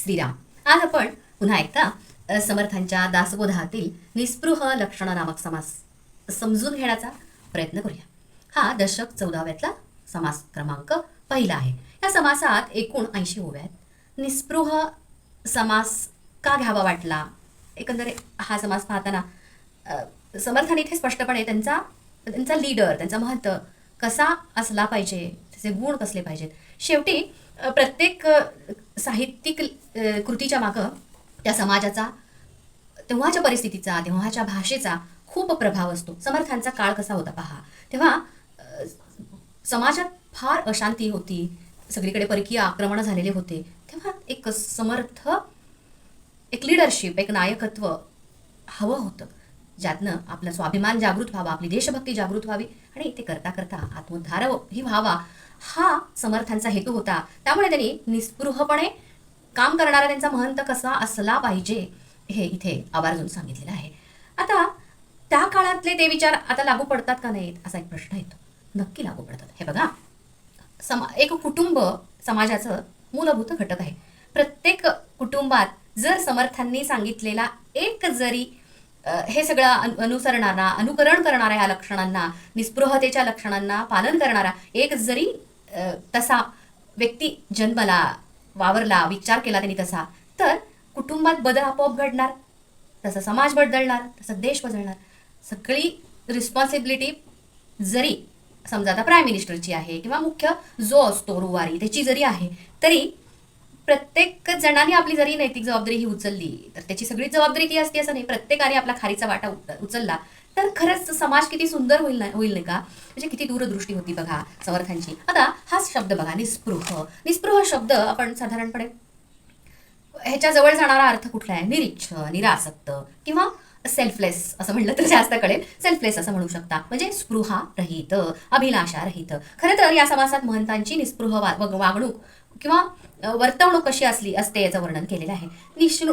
श्रीराम. आज आपण पुन्हा एकदा समर्थांच्या दासबोधातील निस्पृह लक्षण नामक समास समजून घेण्याचा प्रयत्न करूया. हा दशक चौदाव्यातला समास क्रमांक पहिला आहे. या समासात एकूण ऐंशी ओव्यात आहेत. निस्पृह समास का घ्यावा वाटला? एकंदरे हा समास पाहताना समर्थाने इथे स्पष्टपणे त्यांचा त्यांचा लीडर त्यांचा महत्त्व कसा असला पाहिजे? त्याचे गुण कसले पाहिजेत? शेवटी प्रत्येक साहित्यिक कृतीच्या मागं त्या समाजाचा तेव्हाच्या परिस्थितीचा तेव्हाच्या भाषेचा खूप प्रभाव असतो. समर्थांचा काळ कसा होता पहा. तेव्हा समाजात फार अशांती होती. सगळीकडे परकीय आक्रमण झालेले होते. तेव्हा एक समर्थ एक लिडरशिप एक नायकत्व हवं होतं. ज्यातनं आपला स्वाभिमान जागृत व्हावा आपली देशभक्ती जागृत व्हावी आणि ते करता करता आत्मोद्धार ही व्हावा. हा समर्थांचा हेतू होता. त्यामुळे त्यांनी निस्पृहपणे काम करणारा त्यांचा महंत कसा असला पाहिजे हे इथे आवर्जून सांगितलेलं आहे. आता त्या काळातले ते विचार आता लागू पडतात का नाहीत असा एक प्रश्न येतो. नक्की लागू पडतात. हे बघा समा एक कुटुंब समाजाचं मूलभूत घटक आहे. प्रत्येक कुटुंबात जर समर्थांनी सांगितलेला एक जरी हे सगळं अनु- अनुसरणारा अनुकरण करणाऱ्या या लक्षणांना निस्पृहतेच्या लक्षणांना पालन करणारा एक जरी तसा व्यक्ती जन्मला वावरला विचार केला त्यांनी तसा तर कुटुंबात बदल आपोआप घडणार. तसा समाज बदलणार तसा देश बदलणार. सगळी रिस्पॉन्सिबिलिटी जरी समजा आता प्राईम मिनिस्टरची आहे किंवा मुख्य जो असतो रुवारी त्याची जरी आहे तरी प्रत्येक जणांनी आपली जरी नैतिक जबाबदारी ही उचलली तर त्याची सगळी जबाबदारी ती असते असं नाही. प्रत्येकाने आपला खारीचा वाटा उचलला तर खरंच समाज किती सुंदर होईल ना होईल नाही का? म्हणजे किती दूरदृष्टी होती बघा समर्थांची आता हाच शब्द बघा निस्पृह. निस्पृह शब्द आपण साधारणपणे ह्याच्या जवळ जाणारा अर्थ कुठला आहे? निरीच्छ निरासक्त किंवा सेल्फलेस असं म्हणलं तर जास्त कळेल. सेल्फलेस असं म्हणू शकता. म्हणजे स्पृहा रहित अभिलाषा रहित खरं तर या समासात महंतांची निस्पृह वा- वागणूक किंवा वर्तवणूक कशी असली असते याचं वर्णन केलेलं आहे.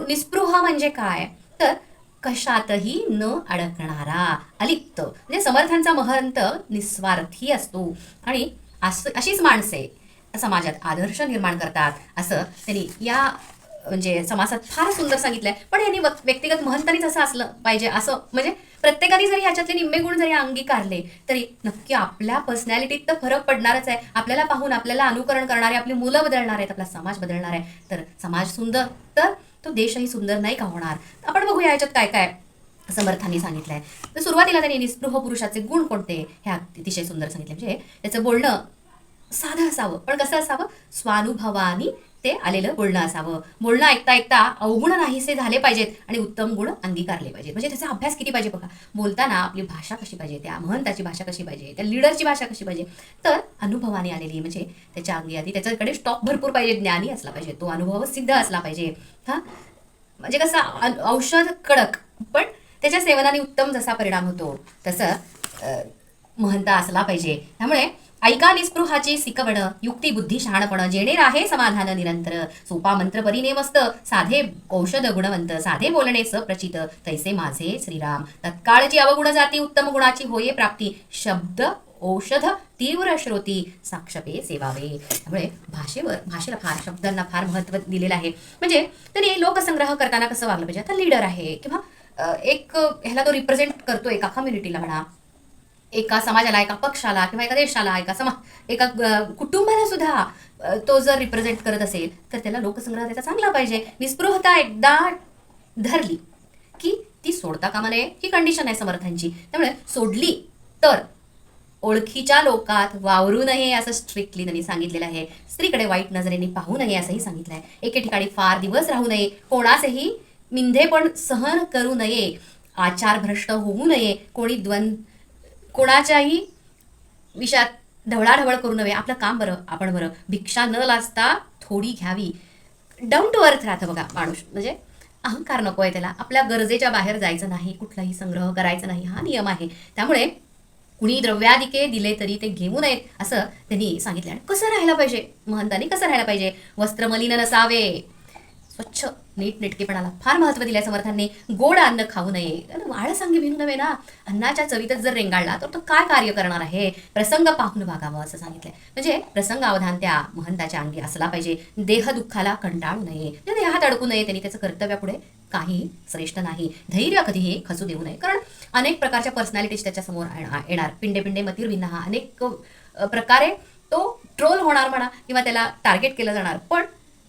निस्पृह म्हणजे काय? तर कशातही न अडकणारा अलिप्त. म्हणजे समर्थांचा महंत निस्वार्थी असतो. आणि अस- अशीच माणसे समाजात आदर्श निर्माण करतात असं त्यांनी या म्हणजे समासात फार सुंदर सांगितलंय. पण यांनी व्यक्तिगत महंतानीच असं असलं पाहिजे असं म्हणजे प्रत्येकाने जरी ह्याच्यातले निम्मे गुण जरी अंगीकारले तरी नक्की आपल्या पर्सनॅलिटीत तर फरक पडणारच आहे. आपल्याला पाहून आपल्याला अनुकरण करणारे आपली मुलं बदलणार आहेत आपला समाज बदलणार आहे तर समाज सुंदर तर तो देशही सुंदर नाही का होणार? आपण बघूया याच्यात काय काय समर्थांनी सांगितलंय. तर सुरुवातीला त्यांनी निस्पृह पुरुषाचे गुण कोणते? हे अतिशय सुंदर सांगितले. म्हणजे त्याचं बोलणं साधं असावं पण कसं असावं स्वानुभवानी ते आलेलं बोलणं असावं बोलणं ऐकता ऐकता अवगुण नाहीसे झाले पाहिजेत आणि उत्तम गुण अंगीकारले पाहिजेत. म्हणजे त्याचा अभ्यास किती पाहिजे बघा. बोलताना आपली भाषा कशी पाहिजे त्या महंताची भाषा कशी पाहिजे त्या लिडरची भाषा कशी पाहिजे. तर अनुभवाने आलेली म्हणजे त्याच्या अंगी आधी त्याच्याकडे स्टॉक भरपूर पाहिजे ज्ञानी असला पाहिजे. तो अनुभव सिद्ध असला पाहिजे. हा? म्हणजे कसं औषध कडक. पण त्याच्या सेवनाने उत्तम जसा परिणाम होतो तसं महंता असला पाहिजे. त्यामुळे ऐका निस्पृहाची सिकवण युक्ती बुद्धी शहाणपण जेणे राहे समाधान निरंतर. सोपा मंत्र परीने मस्त साधे औषध गुणवंत साधे बोलणे सप्रचित. तैसे माझे श्रीराम. तत्काळची अवगुण जाती उत्तम गुणाची होये प्राप्ती. शब्द औषध तीव्र श्रोती साक्षपे सेवावे. त्यामुळे भाषेवर भाषेला फार शब्दांना फार महत्त्व दिलेलं आहे. म्हणजे त्यांनी लोकसंग्रह करताना कसं वागलं पाहिजे? आता लीडर आहे किंवा एक ह्याला तो रिप्रेझेंट करतो एका कम्युनिटीला म्हणा. एका समाजाला एका पक्षाला किंवा एका देशाला एका समा एका कुटुंबाला सुद्धा तो जर रिप्रेझेंट करत असेल तर त्याला लोकसंग्रह त्याचा चांगला पाहिजे. निस्पृहता एकदा धरली की ती सोडता कामा नये. ही कंडिशन आहे समर्थांची. त्यामुळे सोडली तर ओळखीच्या लोकात वावरू नये असं स्ट्रिक्टली त्यांनी सांगितलेलं आहे. स्त्रीकडे वाईट नजरेने पाहू नये असंही सांगितलं आहे. एके ठिकाणी फार दिवस राहू नये. कोणाचेही मिंधेपण सहन करू नये. आचार भ्रष्ट होऊ नये. कोणी द्वंद कोणाच्याही विषयात ढवळाढवळ करू नये. आपलं काम बरं आपण बरं. भिक्षा न लाजता थोडी घ्यावी. डाऊन टू अर्थ राहतं बघा माणूस. म्हणजे अहंकार नको आहे त्याला. आपल्या गरजेच्या बाहेर जायचं नाही कुठलाही संग्रह करायचा नाही. हा नियम आहे. त्यामुळे कुणी द्रव्यादिके दिले तरी ते घेऊ नयेत असं त्यांनी सांगितलं. आणि कसं राहायला पाहिजे? महंतांनी कसं राहायला पाहिजे? वस्त्रमलीन नसावे. स्वच्छ नीटनेटकेपणाला फार महत्त्व दिल्या समर्थांनी. गोड अन्न खाऊ नये. कारण आळस अंगी भिनू नव्हे ना. अन्नाच्या चवीतच जर रेंगाळला तर तो काय कार्य करणार आहे? प्रसंग पाहून वागावं असं सांगितलंय. म्हणजे प्रसंग अवधान त्या महंताच्या अंगी असला पाहिजे. देह दुःखाला कंटाळू नये. म्हणजे देहात अडकू नये त्यांनी त्याचं कर्तव्यापुढे काही श्रेष्ठ नाही. धैर्य कधीही खचू देऊ नये. कारण अनेक प्रकारच्या पर्सनॅलिटीज त्याच्यासमोर येणार- येणार. पिंडे पिंडे मतीर्भिन्न हा अनेक प्रकारे तो ट्रोल होणार म्हणा किंवा त्याला टार्गेट केलं जाणार. पण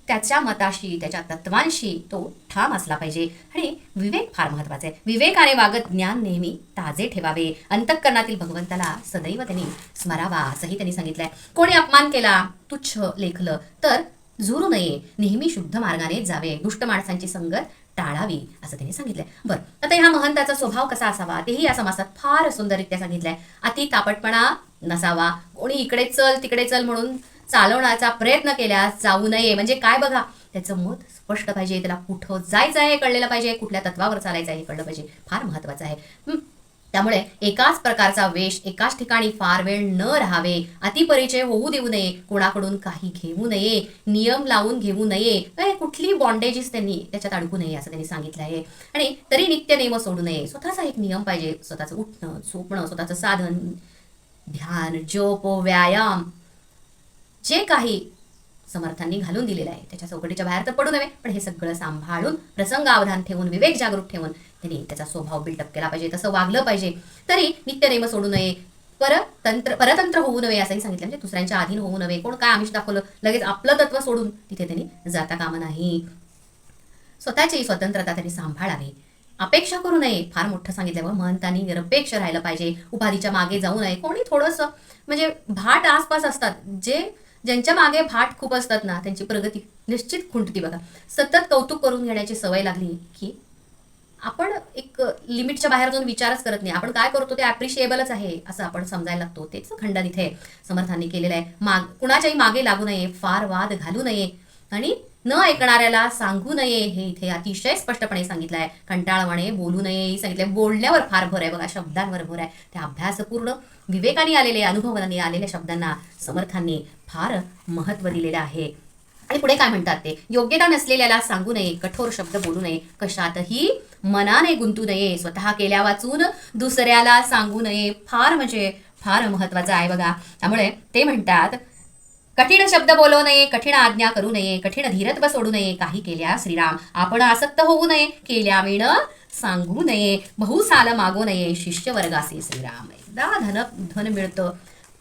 त्याच्या मताशी त्याच्या तत्वांशी तो ठाम असला पाहिजे. आणि विवेक फार महत्त्वाचा आहे. विवेकाने वागत ज्ञान नेहमी ताजे ठेवावे. अंतःकरणातील भगवंताला सदैव त्यांनी स्मरावा असंही त्यांनी सांगितलंय. कोणी अपमान केला तुच्छ लेखलं तर झुरू नये. नेहमी शुद्ध मार्गाने जावे. दुष्ट माणसांची संगत टाळावी असं त्यांनी सांगितलंय. बरं आता ह्या महंताचा स्वभाव कसा असावा? तेही या समासात फार सुंदररित्या सांगितलंय. अति तापटपणा नसावा. कोणी इकडे चल तिकडे चल म्हणून चालवण्याचा प्रयत्न केल्यास जाऊ नये. म्हणजे काय बघा त्याचं मत स्पष्ट पाहिजे. त्याला कुठं जायचं आहे कळलेलं पाहिजे. कुठल्या तत्वावर चालायचं आहे कळलं पाहिजे. फार महत्वाचं आहे. त्यामुळे एकाच प्रकारचा वेश एकाच ठिकाणी फार वेळ न राहावे. अतिपरिचय होऊ देऊ नये. कोणाकडून काही घेऊ नये. नियम लावून घेऊ नये. म्हणजे कुठली बॉन्डेजेस त्यांनी त्याच्यात अडकू नये असं त्यांनी सांगितलं आहे. आणि तरी नित्य नेम सोडू नये. स्वतःचा एक नियम पाहिजे. स्वतःचं उठणं झोपणं स्वतःचं साधन ध्यान जोप व्यायाम जे काही समर्थांनी घालून दिलेलं आहे त्याच्या चौकटीच्या बाहेर तर पडू नये पण हे सगळं सांभाळून प्रसंग अवधान ठेवून विवेक जागरूक ठेवून त्यांनी त्याचा स्वभाव बिल्डअप केला पाहिजे तसं वागलं पाहिजे. तरी नित्यनेम सोडू नये परतंत्र परतंत्र होऊ नये असंही सांगितलं म्हणजे दुसऱ्यांच्या अधीन होऊ नये. कोण काय आमिष दाखवलं लगेच आपलं तत्व सोडून तिथे त्यांनी जाता कामा नाही. स्वतःची स्वतंत्रता त्यांनी सांभाळावी. अपेक्षा करू नये. फार मोठं सांगितलं महंतांनी निरपेक्ष राहिलं पाहिजे. उपाधीच्या मागे जाऊ नये. कोणी थोडंसं म्हणजे भाट आसपास असतात. जे ज्यांच्या मागे भाट खूप असतात ना त्यांची प्रगती निश्चित खुंटती बघा. सतत कौतुक करून घेण्याची सवय लागली की आपण एक लिमिटच्या बाहेर जाऊन विचारच करत नाही. आपण काय करतो ते ॲप्रिशिएबलच आहे असं आपण समजायला लागतो. तेच खंडन इथे समर्थांनी केलेलं आहे. माग कुणाच्याही मागे लागू नये फार वाद घालू नये. आणि न ऐकणाऱ्याला सांगू नये हे इथे अतिशय स्पष्टपणे सांगितलं आहे कंटाळवाणे बोलू नये सांगितलं सांगितलंय. बोलण्यावर फार भर आहे बघा शब्दांवर भर आहे. त्या अभ्यासपूर्ण विवेकाने आलेले अनुभवाने आलेल्या शब्दांना समर्थांनी फार महत्त्व दिलेलं आहे. आणि पुढे काय म्हणतात ते? योग्यता नसलेल्याला सांगू नये कठोर शब्द बोलू नये. कशातही मनाने गुंतू नये. स्वतः केल्या वाचून दुसऱ्याला सांगू नये. फार म्हणजे फार महत्वाचं आहे बघा. त्यामुळे ते म्हणतात कठीण शब्द बोलू नये कठीण आज्ञा करू नये कठीण धीरत्व सोडू नये काही केल्या श्रीराम. आपण आसक्त होऊ नये केल्या विण सांगू नये बहुसाल मागू नये शिष्य वर्गासी श्रीराम. एकदा धन धन मिळतं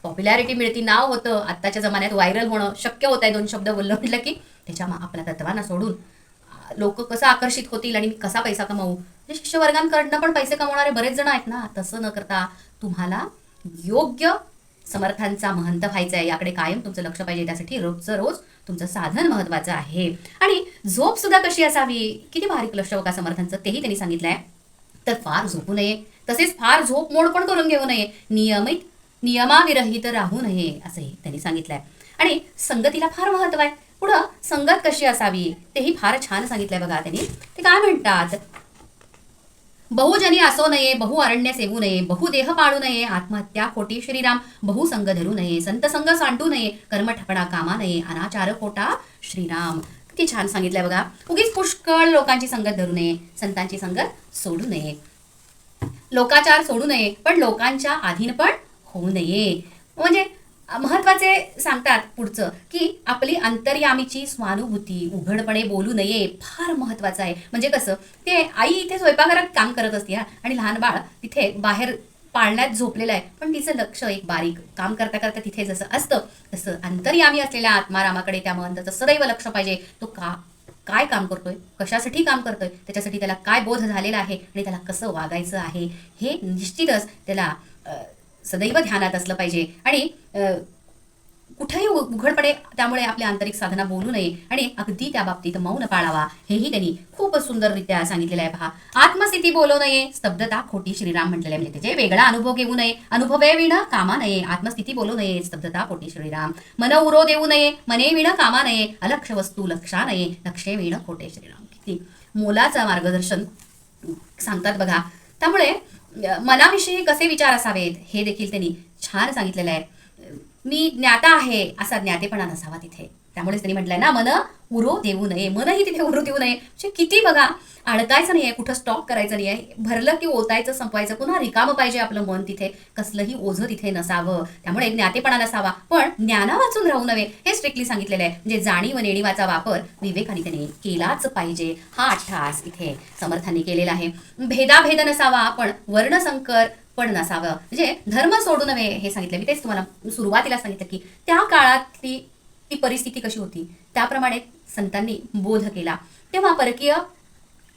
पॉप्युलॅरिटी मिळती नाव होतं. आत्ताच्या जमान्यात व्हायरल होणं शक्य होत आहे दोन शब्द बोललं म्हटलं की त्याच्या आपल्या तत्वांना सोडून. लोक कसं आकर्षित होतील आणि कसा पैसा कमावू? म्हणजे शिष्यवर्गांकडनं पण पैसे कमावणारे बरेच जण आहेत ना तसं न करता तुम्हाला योग्य समर्थांचा महंत व्हायचा आहे याकडे कायम तुमचं लक्ष पाहिजे त्यासाठी रोजचं रोज तुमचं साधन महत्वाचं आहे. आणि झोप सुद्धा कशी असावी? किती बारीक लक्ष बघा समर्थांचं तेही त्यांनी सांगितलंय. तर फार झोपू नये. तसेच फार झोप मोड पण करून घेऊ नये. नियमित नियमाविरहित राहू नये असंही त्यांनी सांगितलंय. आणि संगतीला फार महत्त्व आहे. पुढं संगत कशी असावी तेही फार छान सांगितलंय बघा त्यांनी. ते काय म्हणतात? बहुजनी असो नये बहु अरण्य सेवू नये बहुदेह पाळू नये आत्महत्या खोटी श्रीराम बहुसंग धरू नये संतसंग सांडू नये कर्मठपणा कामा नये अनाचार खोटा श्रीराम. किती छान सांगितलंय बघा. उगीच पुष्कळ लोकांची संगत धरू नये संतांची संगत सोडू नये. लोकाचार सोडू नये पण लोकांच्या अधीन पण होऊ नये. म्हणजे महत्त्वाचे सांगतात पुढचं की आपली अंतर्यामीची स्वानुभूती उघडपणे बोलू नये फार महत्वाचं आहे. म्हणजे कसं? ते आई इथे स्वयंपाकघरात काम करत असते हा. आणि लहान बाळ तिथे बाहेर पाळण्यात झोपलेलं आहे. पण तिचं लक्ष एक बारीक काम करता करता तिथे जसं असतं तसं अंतर्यामी असलेल्या आत्मारामाकडे त्या महंताचं सदैव लक्ष पाहिजे. तो का काय काम करतोय? कशासाठी काम करतोय? त्याच्यासाठी त्याला काय बोध झालेला आहे? आणि त्याला कसं वागायचं आहे? हे निश्चितच त्याला सदैव ध्यानात असलं पाहिजे. आणि अ, कुठेही उघडपणे त्यामुळे आपल्या आंतरिक साधना बोलू नये आणि अगदी त्या बाबतीत मौन पाळावा हेही त्यांनी खूप सुंदररित्या सांगितलेलं आहे. पहा आत्मस्थिती बोलू नये स्तब्धता खोटी श्रीराम म्हटलेले म्हणजे त्याचे वेगळा अनुभव घेऊ नये अनुभवे विण कामा नये आत्मस्थिती बोलू नये स्तब्धता खोटी श्रीराम. मन उरो देऊ नये मने विण कामा नये अलक्ष वस्तू लक्षा नये लक्षे विण खोटे श्रीराम. किती मोलाचं मार्गदर्शन सांगतात बघा. त्यामुळे मनाविषयी कसे विचार असावेत हे देखील त्यांनी छान सांगितलेलं आहे. मी ज्ञाता आहे असा ज्ञातेपणा नसावा तिथे. त्यामुळेच त्यांनी म्हटलंय ना मन उरो देऊ नये मनही तिथे उरू देऊ नये. म्हणजे किती बघा अडकायचं नाहीये कुठं स्टॉप करायचं नाहीये. भरलं की ओतायचं संपवायचं पुन्हा रिकामं पाहिजे आपलं मन तिथे. कसलंही ओझं तिथे नसावं. त्यामुळे ज्ञातेपणा नसावा पण ज्ञाना वाचून राहू नवे हे स्ट्रिक्टली सांगितलेलं आहे. म्हणजे जाणीव नेणीवाचा वापर विवेकाने त्याने केलाच पाहिजे. हा अठ्ठास इथे समर्थांनी केलेला आहे. भेदाभेद नसावा पण वर्णसंकर पण नसावं. म्हणजे धर्म सोडू नवे हे सांगितलं. मी तेच तुम्हाला सुरुवातीला सांगितलं की त्या काळातली ती परिस्थिती कशी होती? त्याप्रमाणे संतांनी बोध केला. तेव्हा परकीय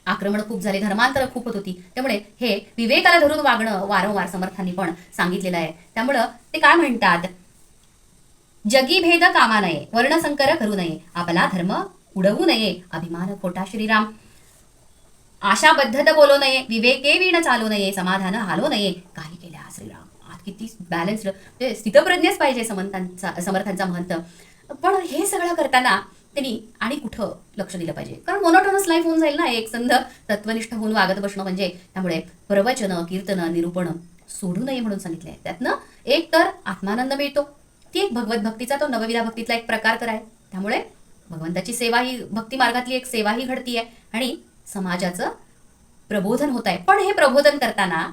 आक्रमण खूप झाले धर्मांतर खूप होत होती. त्यामुळे हे विवेकाला धरून वागणं वारंवार समर्थांनी पण सांगितलेलं आहे. त्यामुळं ते काय म्हणतात? जगी भेद कामा नये वर्णसंकर करू नये आपला धर्म उडवू नये अभिमान खोटा श्रीराम. आशाबद्धत बोलू नये विवेके वीण चालू नये समाधान हालो नये काही केल्या श्रीराम. आज किती बॅलन्स्ड म्हणजे स्थितप्रज्ञच पाहिजे समर्थांचा समर्थांचा महंत पण हे सगळं करताना त्यांनी आणि कुठं लक्ष दिलं पाहिजे? कारण मोनोटोनस लाईफ होऊन जाईल ना एक संध तत्वनिष्ठ होऊन वागत बसणं म्हणजे त्यामुळे प्रवचन कीर्तन निरूपण सोडू नये म्हणून सांगितलंय. त्यातनं एक तर आत्मानंद मिळतो. ती एक भगवत भक्तीचा तो नवविधा भक्तीतला एक प्रकार तर आहे. त्यामुळे भगवंताची सेवा ही भक्ती मार्गातली एक सेवा ही घडती आहे आणि समाजाचं प्रबोधन होत आहे पण हे प्रबोधन करताना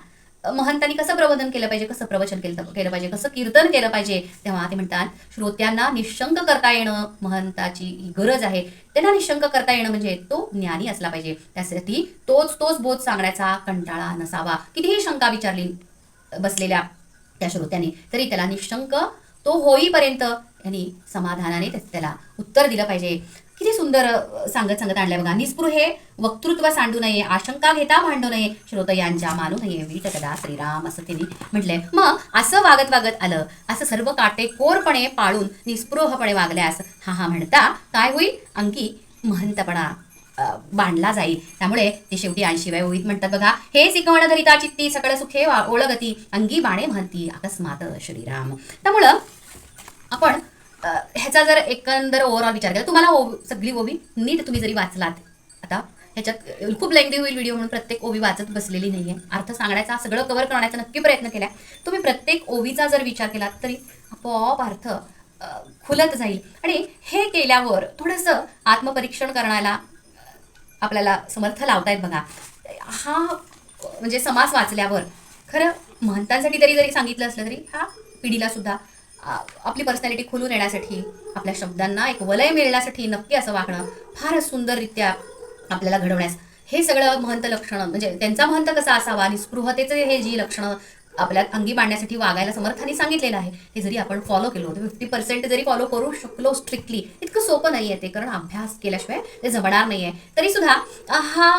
महंतांनी कसं प्रबोधन केलं पाहिजे कसं प्रवचन केलं केलं पाहिजे कसं कीर्तन केलं पाहिजे तेव्हा ते म्हणतात श्रोत्यांना निशंक करता येणं महंताची गरज आहे. त्यांना निशंक करता येणं म्हणजे तो ज्ञानी असला पाहिजे. त्यासाठी तोच तोच बोध सांगण्याचा कंटाळा नसावा. कितीही शंका विचारली बसलेल्या त्या श्रोत्यांनी तरी त्याला निशंक तो होईपर्यंत यांनी समाधानाने त्याला उत्तर दिलं पाहिजे. किती सुंदर सांगत सांगत आणलंय बघा. निस्पृहे वक्तृत्व सांडू नये आशंका घेता भांडू नये. श्रोतयांच्या मानू नये वीट कदा श्रीराम असं त्यांनी म्हटलंय. मग असं वागत वागत आलं. असं सर्व काटेकोरपणे पाळून निस्पृहपणे वागल्यास हा हा म्हणता काय होईल? अंकी महंतपणा बांधला जाईल. त्यामुळे ते शेवटी ऐंशीव्या ओळीत म्हणतात बघा. हे शिकवण धरिता चित्ती सकळ सुखे ओळगती अंगी बाणे म्हणती अकस्मात श्रीराम. त्यामुळं आपण ह्याचा जर एकंदर ओव्हरऑल विचार केला तुम्हाला ओवी सगळी ओवी नीट तुम्ही जरी वाचलात आता ह्याच्यात खूप लेंदी होईल व्हिडिओ म्हणून प्रत्येक ओवी वाचत बसलेली नाहीये. अर्थ सांगण्याचा सगळं कव्हर करण्याचा नक्की प्रयत्न केलाय. तुम्ही प्रत्येक ओवीचा जर विचार केलात तरी आपोआप अर्थ खुलत जाईल. आणि हे केल्यावर थोडंसं आत्मपरीक्षण करण्याला आपल्याला समर्थ लावतायत बघा. हा म्हणजे समास वाचल्यावर खरं महंतांसाठी तरी जरी सांगितलं असलं तरी हा पिढीला सुद्धा आपली पर्सनॅलिटी खुलून येण्यासाठी आपल्या शब्दांना एक वलय मिळण्यासाठी नक्की असं वागणं फारच सुंदररित्या आपल्याला घडवण्यास. हे सगळं महंत लक्षणं म्हणजे त्यांचा महंत कसा असावा निस्पृहतेचे हे जी लक्षणं आपल्या अंगी मांडण्यासाठी वागायला समर्थांनी सांगितलेलं आहे ते जरी आपण फॉलो केलो तर फिफ्टी पर्सेंट जरी फॉलो करू शकलो स्ट्रिक्टली इतकं सोपं नाही आहे ते कारण अभ्यास केल्याशिवाय ते जमणार नाही आहे तरी सुद्धा हा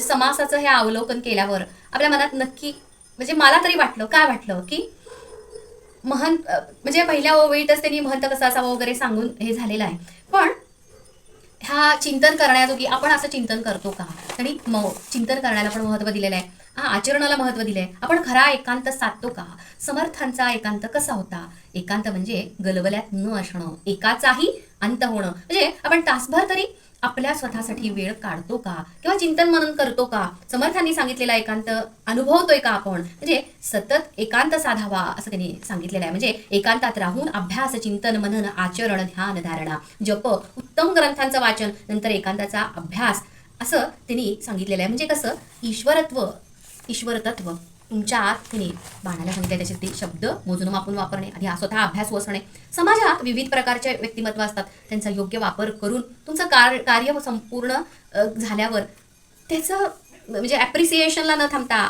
समासाचं हे अवलोकन केल्यावर आपल्या मनात नक्की म्हणजे मला तरी वाटलं काय वाटलं की महंत म्हणजे पहिल्या ओळीतच त्यांनी महंत कसा असावा वगैरे सांगून हे झालेलं आहे. पण ह्या चिंतन करण्याजोगी आपण असं चिंतन करतो का? आणि म चिंतन करण्याला पण महत्त्व दिलेलं आहे. हा आचरणाला महत्त्व दिलंय आपण खरा एकांत साधतो का? समर्थांचा एकांत कसा होता? एकांत म्हणजे गलबल्यात न असणं एकाचाही अंत होणं. म्हणजे आपण तासभर तरी आपल्या स्वतःसाठी वेळ काढतो का? किंवा चिंतन मनन करतो का? समर्थांनी सांगितलेला एकांत अनुभवतोय का आपण? म्हणजे सतत एकांत साधावा असं त्यांनी सांगितलेलं आहे. म्हणजे एकांतात राहून अभ्यास चिंतन मनन आचरण ध्यान धारणा जप उत्तम ग्रंथांचं वाचन नंतर एकांताचा अभ्यास असं त्यांनी सांगितलेलं आहे. म्हणजे कसं? ईश्वरत्व ईश्वरतत्व. तुमच्या आत त्यांनी बाणाला सांगितले त्याचे ते शब्द मोजून मापून वापरणे आणि हा स्वतः अभ्यास वसणे. समाजात विविध प्रकारचे व्यक्तिमत्व असतात. त्यांचा योग्य वापर करून तुमचं कार कार्य संपूर्ण झाल्यावर त्याचं म्हणजे ॲप्रिसिएशनला न थांबता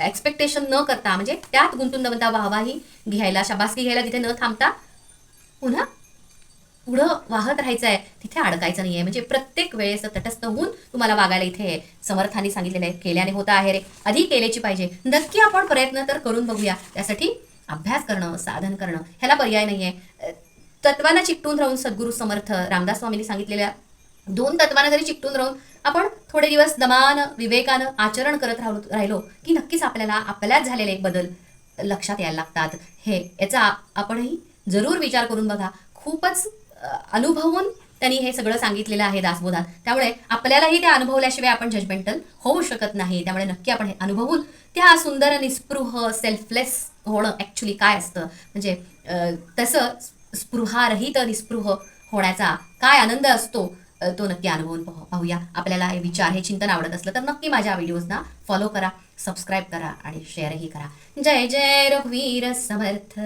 एक्सपेक्टेशन न करता म्हणजे त्यात गुंतून न बनता वाहवाही घ्यायला शाबासकी घ्यायला तिथे न थांबता पुन्हा पुढं वाहत राहायचं आहे तिथे अडकायचं नाहीये. म्हणजे प्रत्येक वेळेस तटस्थ होऊन तुम्हाला वागायला इथे समर्थांनी सांगितलेलं आहे केल्याने होता आहे रे. आधी केल्याची पाहिजे. नक्की आपण प्रयत्न तर करून बघूया. त्यासाठी अभ्यास करणं साधन करणं ह्याला पर्याय नाहीये. आहे तत्वांना चिकटून राहून सद्गुरू समर्थ रामदास स्वामींनी सांगितलेल्या दोन तत्वांना जरी चिकटून राहून आपण थोडे दिवस दमान विवेकानं आचरण करत राहू राहिलो की नक्कीच आपल्याला आपल्यात झालेले बदल लक्षात यायला लागतात. हे याचा आपणही जरूर विचार करून बघा. खूपच अनुभवून त्यांनी हे सगळं सांगितलेलं आहे दासबोधात. त्यामुळे आपल्यालाही ते अनुभवल्याशिवाय आपण जजमेंटल होऊ शकत नाही. त्यामुळे नक्की आपण हे अनुभवून त्या सुंदर निस्पृह सेल्फलेस होणं ॲक्च्युली काय असतं? म्हणजे तसं स्पृहारहित निस्पृह होण्याचा काय आनंद असतो तो नक्की अनुभवून पाहूया. आपल्याला हे विचार हे चिंतन आवडत असलं तर नक्की माझ्या व्हिडिओजना फॉलो करा सबस्क्राईब करा आणि शेअरही करा. जय जय रघुवीर समर्थ.